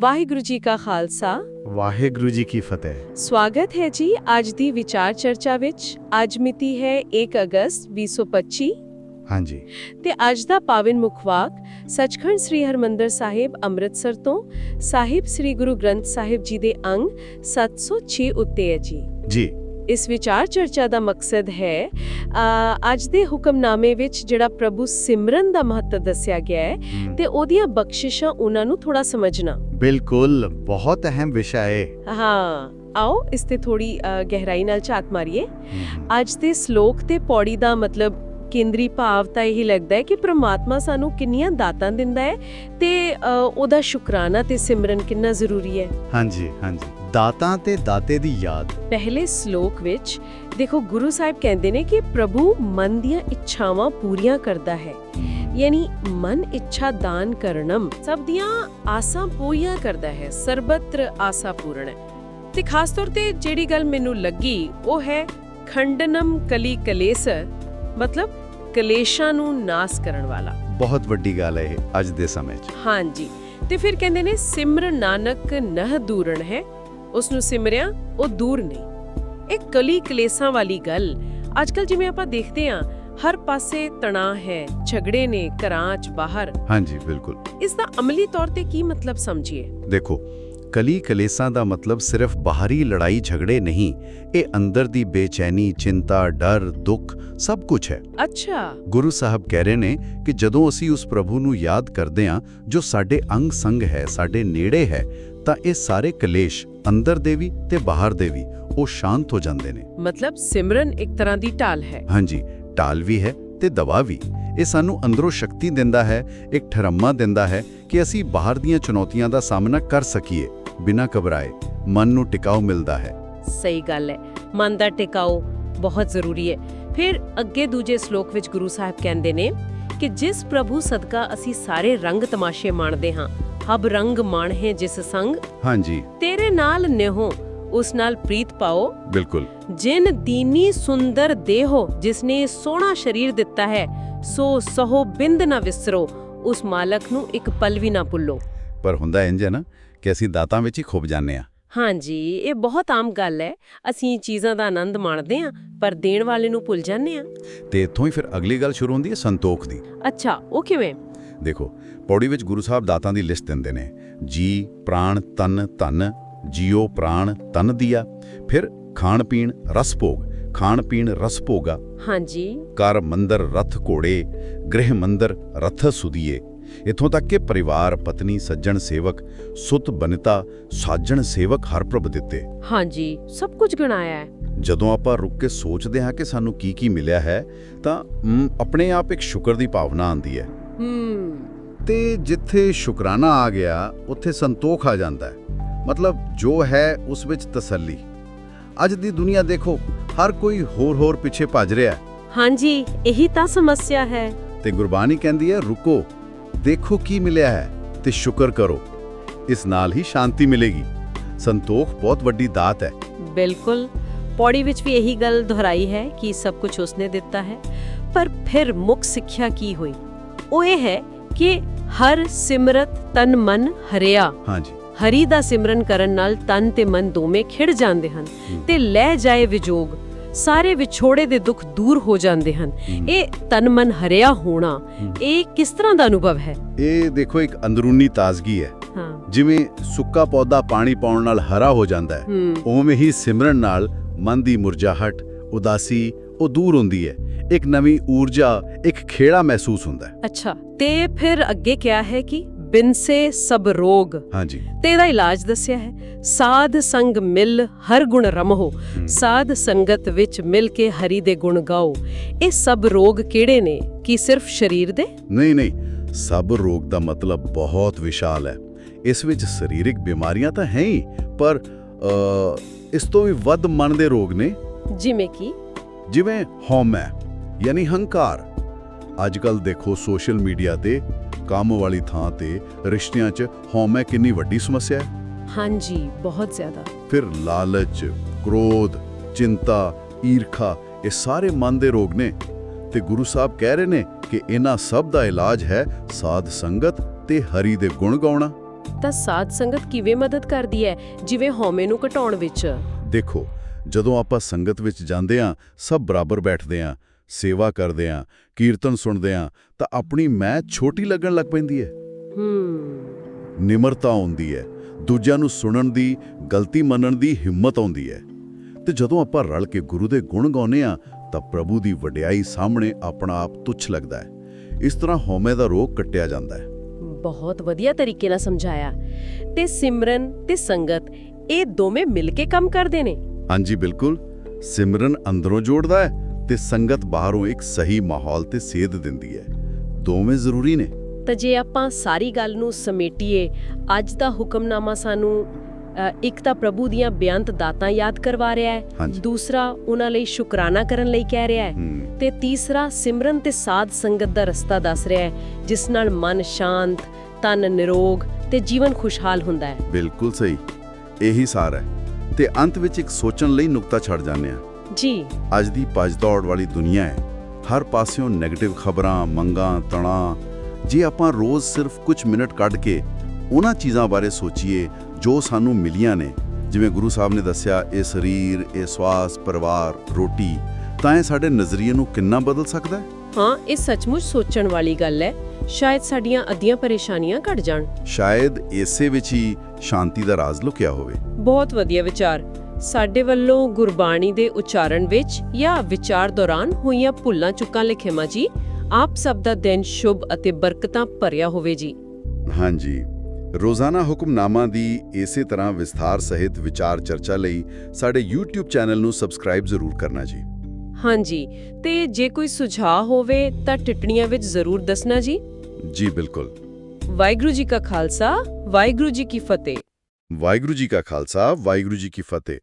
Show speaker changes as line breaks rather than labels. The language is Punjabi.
ਵਾਹਿਗੁਰੂ ਜੀ ਕਾ ਖਾਲਸਾ।
ਵਾਹਿਗੁਰੂ ਜੀ ਕੀ ਫਤਿਹ।
ਸਵਾਗਤ ਹੈ ਜੀ ਅੱਜ ਦੀ ਵਿਚਾਰ ਚਰਚਾ ਵਿੱਚ। ਅੱਜ ਮਿਤੀ ਹੈ 1 ਅਗਸਤ 2025
ਹਾਂਜੀ।
ਤੇ ਅੱਜ ਦਾ ਪਾਵਨ ਮੁਖਵਾਕ ਸੱਚਖੰਡ ਸ੍ਰੀ ਹਰਮੰਦਰ ਸਾਹਿਬ ਅੰਮ੍ਰਿਤਸਰ ਤੋਂ। ਸਾਹਿਬ ਸ੍ਰੀ ਗੁਰੂ ਗ੍ਰੰਥ ਸਾਹਿਬ ਜੀ ਦੇ ਅੰਗ 706 ਉੱਤੇ ਹੈ ਜੀ।
ਜੀ।
ਇਸ ਵਿਚਾਰ ਚਰਚਾ ਦਾ ਮਕਸਦ ਹੈ ਅ, ਅੱਜ ਦੇ ਹੁਕਮਨਾਮੇ ਵਿੱਚ ਜਿਹੜਾ ਪ੍ਰਭੂ ਸਿਮਰਨ ਦਾ ਮਹੱਤਵ ਦੱਸਿਆ ਗਿਆ ਹੈ। ਤੇ ਉਹਦੀਆਂ ਬਖਸ਼ਿਸ਼ਾਂ ਉਹਨਾਂ ਨੂੰ ਥੋੜਾ ਸਮਝਣਾ।
ਬਿਲਕੁਲ ਬਹੁਤ ਅਹਿਮ ਵਿਸ਼ਾ ਹੈ
ਹਾਂ ਆਓ ਇਸ ਤੇ ਥੋੜੀ ਗਹਿਰਾਈ ਨਾਲ ਝਾਤ ਮਾਰੀਏ। ਅੱਜ ਦੇ ਸ਼ਲੋਕ ਤੇ ਪੌੜੀ ਦਾ ਮਤਲਬ ਕੇਂਦਰੀ ਭਾਵ ਤਾਂ ਇਹੀ ਲੱਗਦਾ ਹੈ ਕਿ ਪ੍ਰਮਾਤਮਾ ਸਾਨੂੰ ਕਿੰਨੀਆਂ ਦਾਤਾਂ ਦਿੰਦਾ ਹੈ ਤੇ ਉਹਦਾ ਸ਼ੁਕਰਾਨਾ ਤੇ ਸਿਮਰਨ ਕਿੰਨਾ ਜ਼ਰੂਰੀ ਹੈ।
ਹਾਂਜੀ ਹਾਂਜੀ। ਦਾਤਾਂ ਤੇ ਦਾਤੇ ਦੀ ਯਾਦ।
ਪਹਿਲੇ ਸ਼ਲੋਕ ਵਿੱਚ ਦੇਖੋ ਗੁਰੂ ਸਾਹਿਬ ਕਹਿੰਦੇ ਨੇ ਕਿ ਪ੍ਰਭੂ ਮਨ ਦੀਆਂ ਇੱਛਾਵਾਂ ਪੂਰੀਆਂ ਕਰਦਾ ਹੈ। ਯਾਨੀ ਮਨ ਇੱਛਾ ਦਾਨ ਕਰਨਮ ਸਭ ਦੀਆਂ ਆਸਾਂ ਪੂਰੀਆਂ ਕਰਦਾ ਹੈ ਸਰਬਤਰ ਆਸਾ ਪੂਰਨ ਹੈ। ਤੇ ਖਾਸ ਤੌਰ ਤੇ ਜਿਹੜੀ ਗੱਲ ਮੈਨੂੰ ਲੱਗੀ ਉਹ ਹੈ ਖੰਡਨਮ ਕਲੀ ਕਲੇਸ ਮਤਲਬ ਕਲੇਸ਼ਾਂ ਨੂੰ ਨਾਸ ਕਰਨ ਵਾਲਾ।
ਬਹੁਤ ਵੱਡੀ ਗੱਲ ਹੈ ਇਹ ਅੱਜ ਦੇ ਸਮੇਂ 'ਚ।
ਹਾਂਜੀ। ਤੇ ਫਿਰ ਕਹਿੰਦੇ ਨੇ ਸਿਮਰ ਨਾਨਕ ਨਹ ਦੂਰਣ ਹੈ ਉਸ ਨੂੰ ਸਿਮਰਿਆ ਉਹ ਦੂਰ ਨਹੀਂ। ਇਹ ਕਲੀ ਕਲੇਸਾਂ ਵਾਲੀ ਗੱਲ ਅੱਜਕੱਲ ਜਿਵੇਂ ਆਪਾਂ ਦੇਖਦੇ ਹਾਂ ਹਰ ਪਾਸੇ ਤਣਾਅ ਹੈ ਝਗੜੇ ਨੇ ਘਰਾਂ 'ਚ ਬਾਹਰ।
ਹਾਂਜੀ ਬਿਲਕੁਲ।
ਇਸ ਦਾ ਅਮਲੀ ਤੌਰ ਤੇ ਕੀ ਮਤਲਬ ਸਮਝੀਏ?
ਦੇਖੋ ਕਲੀ ਕਲੇਸਾਂ ਦਾ ਮਤਲਬ ਸਿਰਫ ਬਾਹਰੀ ਲੜਾਈ ਝਗੜੇ ਨਹੀਂ ਇਹ ਅੰਦਰ ਦੀ ਬੇਚੈਨੀ ਚਿੰਤਾ ਡਰ ਦੁੱਖ ਸਭ ਕੁਝ ਹੈ।
ਅੱਛਾ।
ਗੁਰੂ ਸਾਹਿਬ ਕਹਿ ਰਹੇ ਨੇ ਕਿ ਜਦੋਂ ਅਸੀਂ ਉਸ ਪ੍ਰਭੂ ਨੂੰ ਯਾਦ ਕਰਦੇ ਹਾਂ ਜੋ ਸਾਡੇ ਅੰਗ ਸੰਗ ਹੈ ਸਾਡੇ ਨੇੜੇ ਹੈ ਤਾਂ ਇਹ ਸਾਰੇ ਕਲੇਸ਼ ਅੰਦਰ ਦੇ ਵੀ ਤੇ ਬਾਹਰ ਦੇ ਵੀ ਉਹ ਸ਼ਾਂਤ ਹੋ ਜਾਂਦੇ ਨੇ।
ਮਤਲਬ ਸਿਮਰਨ ਇੱਕ ਤਰ੍ਹਾਂ ਦੀ ਢਾਲ ਹੈ।
ਹਾਂਜੀ ਢਾਲ ਵੀ ਹੈ ਤੇ ਦਵਾ ਵੀ। ਇਹ ਸਾਨੂੰ ਅੰਦਰੋਂ ਸ਼ਕਤੀ ਦਿੰਦਾ ਹੈ ਇੱਕ ਠਰਮਾ ਦਿੰਦਾ ਹੈ ਕਿ ਅਸੀਂ ਬਾਹਰ ਦੀਆਂ ਚੁਣੌਤੀਆਂ ਦਾ ਸਾਹਮਣਾ ਕਰ ਸਕੀਏ ਬਿਨਾਂ ਘਬਰਾਏ। ਮਨ ਨੂੰ ਟਿਕਾਉ ਮਿਲਦਾ ਹੈ।
ਸਹੀ ਗੱਲ ਹੈ। ਮਨ ਦਾ ਟਿਕਾਓ ਬਹੁਤ ਜ਼ਰੂਰੀ ਹੈ। ਫਿਰ ਅੱਗੇ ਦੂਜੇ ਸ਼ਲੋਕ ਵਿੱਚ ਗੁਰੂ ਸਾਹਿਬ ਕਹਿੰਦੇ ਨੇ ਕਿ ਜਿਸ ਪ੍ਰਭੂ ਸਦਕਾ ਅਸੀਂ ਸਾਰੇ ਰੰਗ ਤਮਾਸ਼ੇ ਮਾਣਦੇ ਹਾਂ ਹਬ ਰੰਗ ਮਾਣਹੇ ਜਿਸ ਸੰਗ।
ਹਾਂਜੀ।
ਤੇਰੇ ਨਾਲ ਨਿਹੋ ਉਸ ਨਾਲ ਪ੍ਰੀਤ ਪਾਓ।
ਬਿਲਕੁਲ।
ਜਿਨ ਦੀਨੀ ਸੁੰਦਰ ਦੇਹੋ ਜਿਸਨੇ ਸੋਹਣਾ ਸਰੀਰ ਦਿੱਤਾ ਹੈ ਸੋ ਸਹੋ ਬਿੰਦ ਨਾ ਵਿਸਰੋ ਉਸ ਮਾਲਕ ਨੂੰ ਇੱਕ ਪਲ ਵੀ ਨਾ ਭੁੱਲੋ।
ਪਰ ਹੁੰਦਾ ਇੰਜ ਹੈ ਨਾ ਕਿ ਅਸੀਂ ਦਾਤਾਂ ਵਿੱਚ ਹੀ ਖੁੱਭ ਜਾਂਦੇ ਆ
ਹਾਂਜੀ ਇਹ ਬਹੁਤ ਆਮ ਗੱਲ ਹੈ। ਅਸੀਂ ਚੀਜ਼ਾਂ ਦਾ ਆਨੰਦ ਮਾਣਦੇ ਹਾਂ ਪਰ ਦੇਣ ਵਾਲੇ ਨੂੰ ਭੁੱਲ ਜਾਂਦੇ ਹਾਂ।
ਤੇ ਇੱਥੋਂ ਹੀ ਫਿਰ ਅਗਲੀ ਗੱਲ ਸ਼ੁਰੂ ਹੁੰਦੀ ਹੈ ਸੰਤੋਖ ਦੀ।
ਅੱਛਾ ਉਹ ਕਿਵੇਂ?
ਦੇਖੋ ਪੌੜੀ ਵਿੱਚ ਗੁਰੂ ਸਾਹਿਬ ਦਾਤਾਂ ਦੀ ਲਿਸਟ ਦਿੰਦੇ ਨੇ। ਜੀ ਪ੍ਰਾਣ ਤਨ ਧਨ ਜੀਓ ਪ੍ਰਾਣ ਤਨ ਦਿਆ ਫਿਰ ਖਾਣ ਪੀਣ ਰਸ ਭੋਗ ਖਾਣ ਪੀਣ ਰਸ ਭੋਗਾ।
ਹਾਂਜੀ।
ਕਰ ਮੰਦਰ ਰਥ ਘੋੜੇ ਗ੍ਰਹਿ ਮੰਦਰ ਰਥ ਸੁਦੀਏ। ਇਥੋਂ ਤੱਕ ਕਿ ਪਰਿਵਾਰ ਪਤਨੀ ਸੱਜਣ ਸੇਵਕ ਸੁਤ ਬਨਿਤਾ ਸਾਜਣ ਸੇਵਕ ਹਰ ਪ੍ਰਭ ਦਿੱਤੇ।
ਹਾਂਜੀ ਸਭ ਕੁਝ ਗਣਾਇਆ ਹੈ।
ਜਦੋਂ ਆਪਾਂ ਰੁੱਕ ਕੇ ਸੋਚਦੇ ਹਾਂ ਕਿ ਸਾਨੂੰ ਕੀ ਕੀ ਮਿਲਿਆ ਹੈ ਤਾਂ ਆਪਣੇ ਆਪ ਇੱਕ ਸ਼ੁਕਰ ਦੀ ਭਾਵਨਾ ਆਉਂਦੀ ਹੈ।
ਹੂੰ
ਤੇ ਜਿੱਥੇ ਸ਼ੁਕਰਾਨਾ ਆ ਗਿਆ ਉੱਥੇ ਸੰਤੋਖ ਆ ਜਾਂਦਾ ਹੈ। ਮਤਲਬ ਜੋ ਹੈ ਉਸ ਵਿੱਚ ਤਸੱਲੀ। ਅੱਜ ਦੀ ਦੁਨੀਆ ਦੇਖੋ ਹਰ ਕੋਈ ਹੋਰ ਹੋਰ ਪਿੱਛੇ ਭੱਜ ਰਿਹਾ ਹੈ।
ਹਾਂਜੀ ਇਹੀ ਤਾਂ ਸਮੱਸਿਆ ਹੈ।
ਤੇ ਗੁਰਬਾਣੀ ਕਹਿੰਦੀ ਹੈ ਰੁਕੋ ਦੇਖੋ ਕੀ ਮਿਲਿਆ ਹੈ ਤੇ ਸ਼ੁਕਰ ਕਰੋ। ਇਸ ਨਾਲ ਹੀ ਸ਼ਾਂਤੀ ਮਿਲੇਗੀ। ਸੰਤੋਖ ਬਹੁਤ ਵੱਡੀ ਦਾਤ ਹੈ।
ਬਿਲਕੁਲ। ਪੌੜੀ ਵਿੱਚ ਵੀ ਇਹੀ ਗੱਲ ਦੁਹਰਾਈ ਹੈ ਕਿ ਸਭ ਕੁਝ ਉਸਨੇ ਦਿੱਤਾ ਹੈ। ਪਰ ਫਿਰ ਮੁੱਖ ਸਿੱਖਿਆ ਕੀ ਹੋਈ? ਉਹ ਇਹ ਹੈ ਕਿ ਹਰ ਸਿਮਰਤ ਤਨ ਮਨ ਹਰਿਆ।
ਹਾਂਜੀ।
ਹਰੀ ਦਾ ਸਿਮਰਨ ਕਰਨ ਨਾਲ ਤਨ ਤੇ ਮਨ ਦੋਵੇਂ ਖਿੜ ਜਾਂਦੇ ਹਨ। ਤੇ ਲੈ ਜਾਏ ਵਿਜੋਗ ਸਾਰੇ ਵਿਛੋੜੇ ਦੇ ਦੁੱਖ ਦੂਰ ਹੋ ਜਾਂਦੇ ਹਨ। ਇਹ ਤਨ ਮਨ ਹਰਿਆ ਹੋਣਾ। ਇਹ ਕਿਸ ਤਰ੍ਹਾਂ ਦਾ ਅਨੁਭਵ ਹੈ?
ਇਹ ਦੇਖੋ ਇੱਕ ਅੰਦਰੂਨੀ ਤਾਜ਼ਗੀ ਹੈ। ਜਿਵੇਂ ਸੁੱਕਾ ਪੌਦਾ ਪਾਣੀ ਪਾਉਣ ਨਾਲ ਹਰਾ ਹੋ ਜਾਂਦਾ ਹੂੰ ਉਵੇਂ ਹੀ ਸਿਮਰਨ ਨਾਲ ਮਨ ਦੀ ਮੁਰਝਾਹਟ ਉਦਾਸੀ ਉਹ ਦੂਰ ਹੁੰਦੀ ਹੈ। ਇੱਕ ਨਵੀਂ ਊਰਜਾ ਇੱਕ ਖੇੜਾ ਮਹਿਸੂਸ ਹੁੰਦਾ ਹੈ।
ਅੱਛਾ ਤੇ ਫਿਰ ਅੱਗੇ ਕਿਹਾ ਹੈ ਕਿ? ਬਿਨਸੇ ਸਭ ਰੋਗ।
ਹਾਂਜੀ।
ਤੇ ਇਹਦਾ ਇਲਾਜ ਦੱਸਿਆ ਹੈ ਸਾਧ ਸੰਗ ਮਿਲ ਹਰ ਗੁਣ ਰਮਹੋ ਸਾਧ ਸੰਗਤ ਵਿੱਚ ਮਿਲ ਕੇ ਹਰੀ ਦੇ ਗੁਣ ਗਾਓ। ਇਹ ਸਭ ਰੋਗ ਕਿਹੜੇ ਨੇ? ਕੀ ਸਿਰਫ ਸਰੀਰ ਦੇ?
ਨਹੀਂ ਨਹੀਂ ਸਭ ਰੋਗ ਦਾ ਮਤਲਬ ਬਹੁਤ ਵਿਸ਼ਾਲ ਹੈ। ਇਸ ਵਿੱਚ ਸਰੀਰਕ ਬਿਮਾਰੀਆਂ ਤਾਂ ਹੈ ਹੀ ਪਰ ਇਸ ਤੋਂ ਵੀ ਵੱਧ ਮਨ ਦੇ ਰੋਗ ਨੇ।
ਜਿਵੇਂ ਕਿ?
ਜਿਵੇਂ ਹਉਮੈ ਯਾਨੀ ਹੰਕਾਰ। ਅੱਜ ਕੱਲ ਦੇਖੋ ਸੋਸ਼ਲ ਮੀਡੀਆ ਤੇ ਕੰਮ ਵਾਲੀ ਥਾਂ ਤੇ ਰਿਸ਼ਤਿਆਂ 'ਚ ਹਉਮੈ ਕਿੰਨੀ ਵੱਡੀ ਸਮੱਸਿਆ ਹੈ?
ਹਾਂਜੀ ਬਹੁਤ ਜ਼ਿਆਦਾ।
ਫਿਰ ਲਾਲਚ ਕ੍ਰੋਧ ਚਿੰਤਾ ਈਰਖਾ ਇਹ ਸਾਰੇ ਮਨ ਦੇ ਰੋਗ ਨੇ। ਤੇ ਗੁਰੂ ਸਾਹਿਬ ਕਹਿ ਰਹੇ ਨੇ ਕਿ ਇਹਨਾਂ ਸਭ ਦਾ ਇਲਾਜ ਹੈ ਸਾਧ ਸੰਗਤ ਤੇ ਹਰੀ ਦੇ ਗੁਣ ਗਾਉਣਾ।
ਤਾਂ ਸਾਧ ਸੰਗਤ ਕਿਵੇਂ ਮਦਦ ਕਰਦੀ ਹੈ ਜਿਵੇਂ ਹਉਮੈ ਨੂੰ ਘਟਾਉਣ ਵਿੱਚ?
ਦੇਖੋ ਜਦੋਂ ਆਪਾਂ ਸੰਗਤ ਵਿੱਚ ਜਾਂਦੇ ਹਾਂ ਸਭ ਬਰਾਬਰ ਬੈਠਦੇ ਹਾਂ ਸੇਵਾ ਕਰਦੇ ਹਾਂ ਕੀਰਤਨ ਸੁਣਦੇ ਹਾਂ ਤਾਂ ਆਪਣੀ ਮੈਂ ਛੋਟੀ ਲੱਗਣ ਲੱਗ ਪੈਂਦੀ ਹੈ
ਹੂੰ।
ਨਿਮਰਤਾ ਆਉਂਦੀ ਹੈ ਦੂਜਿਆਂ ਨੂੰ ਸੁਣਨ ਦੀ ਗਲਤੀ ਮੰਨਣ ਦੀ ਹਿੰਮਤ ਆਉਂਦੀ ਹੈ ਤੇ ਜਦੋਂ ਆਪਾਂ ਰਲ ਕੇ ਗੁਰੂ ਦੇ ਗੁਣ ਗਾਉਂਦੇ ਹਾਂ ਤਾਂ ਪ੍ਰਭੂ ਦੀ ਵਡਿਆਈ ਸਾਹਮਣੇ ਆਪਣਾ ਆਪ ਤੁੱਛ ਲੱਗਦਾ ਹੈ ਇਸ ਤਰ੍ਹਾਂ ਹਉਮੈ ਦਾ ਰੋਗ ਕੱਟਿਆ ਜਾਂਦਾ ਹੈ
ਬਹੁਤ ਵਧੀਆ ਤਰੀਕੇ ਨਾਲ ਸਮਝਾਇਆ। ਤੇ ਸਿਮਰਨ ਤੇ ਸੰਗਤ ਇਹ ਦੋਵੇਂ ਮਿਲ ਕੇ ਕੰਮ ਕਰਦੇ ਨੇ।
ਹਾਂਜੀ ਬਿਲਕੁਲ। ਸਿਮਰਨ ਅੰਦਰੋਂ ਜੋੜਦਾ ਹੈ ਤੇ ਸੰਗਤ ਬਾਹਰੋਂ ਇੱਕ ਸਹੀ ਮਾਹੌਲ ਤੇ ਸੇਧ ਦਿੰਦੀ ਹੈ। ਦੋਵੇਂ ਜ਼ਰੂਰੀ ਨੇ।
ਤਾਂ ਜੇ ਆਪਾਂ ਸਾਰੀ ਗੱਲ ਨੂੰ ਸਮੇਟੀਏ ਅੱਜ ਦਾ ਹੁਕਮਨਾਮਾ ਸਾਨੂੰ ਇੱਕ ਤਾਂ ਪ੍ਰਭੂ ਦੀਆਂ ਬੇਅੰਤ ਦਾਤਾਂ ਯਾਦ ਕਰਵਾ ਰਿਹਾ ਹੈ। ਦੂਸਰਾ ਉਹਨਾਂ ਲਈ ਸ਼ੁਕਰਾਨਾ ਕਰਨ ਲਈ ਕਹਿ ਰਿਹਾ
ਹੈ।
ਤੇ ਤੀਸਰਾ ਸਿਮਰਨ ਤੇ ਸਾਧ ਸੰਗਤ ਦਾ ਰਸਤਾ ਦੱਸ ਰਿਹਾ ਹੈ ਜਿਸ ਨਾਲ ਮਨ ਸ਼ਾਂਤ ਤਨ ਨਿਰੋਗ ਤੇ ਜੀਵਨ ਖੁਸ਼ਹਾਲ ਹੁੰਦਾ ਹੈ।
ਬਿਲਕੁਲ ਸਹੀ। ਇਹੀ ਸਾਰ ਹੈ। ਤੇ ਅੰਤ ਵਿੱਚ ਇੱਕ ਸੋਚਣ ਲਈ ਨੁਕਤਾ ਛੱਡ ਜਾਂਦੇ ਹਾਂ।
ਜੀ।
ਅੱਜ ਦੀ ਭੱਜ ਦੌੜ ਵਾਲੀ ਦੁਨੀਆ ਹੈ। ਹਰ ਪਾਸਿਓਂ 네ਗੇਟਿਵ ਖਬਰਾਂ ਮੰਗਾਂ ਤਣਾਅ ਜੇ ਆਪਾਂ ਰੋਜ਼ ਸਿਰਫ ਕੁਝ ਮਿੰਟ ਕੱਢ ਕੇ ਉਹਨਾਂ ਚੀਜ਼ਾਂ ਬਾਰੇ ਸੋਚੀਏ ਜੋ ਸਾਨੂੰ ਮਿਲੀਆਂ ਨੇ ਜਿਵੇਂ ਗੁਰੂ ਸਾਹਿਬ ਨੇ ਦੱਸਿਆ ਇਹ ਸਰੀਰ ਇਹ ਸਵਾਸ ਪਰਿਵਾਰ ਰੋਟੀ ਤਾਂ ਇਹ ਸਾਡੇ ਨਜ਼ਰੀਏ ਨੂੰ ਕਿੰਨਾ ਬਦਲ ਸਕਦਾ ਹੈ?
ਹਾਂ ਇਹ ਸੱਚਮੁੱਚ ਸੋਚਣ ਵਾਲੀ ਗੱਲ ਹੈ। ਸ਼ਾਇਦ ਸਾਡੀਆਂ ਅੱਧੀਆਂ ਪਰੇਸ਼ਾਨੀਆਂ ਘਟ ਜਾਣ।
ਸ਼ਾਇਦ ਇਸੇ ਵਿੱਚ ਹੀ ਸ਼ਾਂਤੀ ਦਾ ਰਾਜ਼ ਲੁਕਿਆ ਹੋਵੇ।
ਬਹੁਤ ਵਧੀਆ ਵਿਚਾਰ। ਸਾਡੇ ਵੱਲੋਂ ਗੁਰਬਾਣੀ ਦੇ ਉਚਾਰਨ ਵਿੱਚ ਜਾਂ ਵਿਚਾਰ ਦੌਰਾਨ ਹੋਈਆਂ ਭੁੱਲਾਂ ਚੁੱਕਾਂ ਲਿਖੇਮਾ ਜੀ ਆਪ ਸਭ ਦਾ ਦਿਨ ਸ਼ੁਭ ਅਤੇ ਬਰਕਤਾਂ ਭਰਿਆ ਹੋਵੇ ਜੀ।
ਹਾਂਜੀ ਰੋਜ਼ਾਨਾ ਹੁਕਮਨਾਮਾ ਦੀ ਇਸੇ ਤਰ੍ਹਾਂ ਵਿਸਥਾਰ ਸਹਿਤ ਵਿਚਾਰ ਚਰਚਾ ਲਈ ਸਾਡੇ YouTube ਚੈਨਲ ਨੂੰ ਸਬਸਕ੍ਰਾਈਬ ਜ਼ਰੂਰ ਕਰਨਾ ਜੀ।
ਹਾਂਜੀ ਤੇ ਜੇ ਕੋਈ ਸੁਝਾਅ ਹੋਵੇ ਤਾਂ ਟਿੱਪਣੀਆਂ ਵਿੱਚ ਜ਼ਰੂਰ ਦੱਸਣਾ ਜੀ।
ਜੀ ਬਿਲਕੁਲ।
ਵਾਹਿਗੁਰੂ ਜੀ ਕਾ ਖਾਲਸਾ ਵਾਹਿਗੁਰੂ ਜੀ ਕੀ ਫਤਿਹ।
ਵਾਹਿਗੁਰੂ ਜੀ ਕਾ ਖਾਲਸਾ ਵਾਹਿਗੁਰੂ ਜੀ ਕੀ ਫਤਿਹ।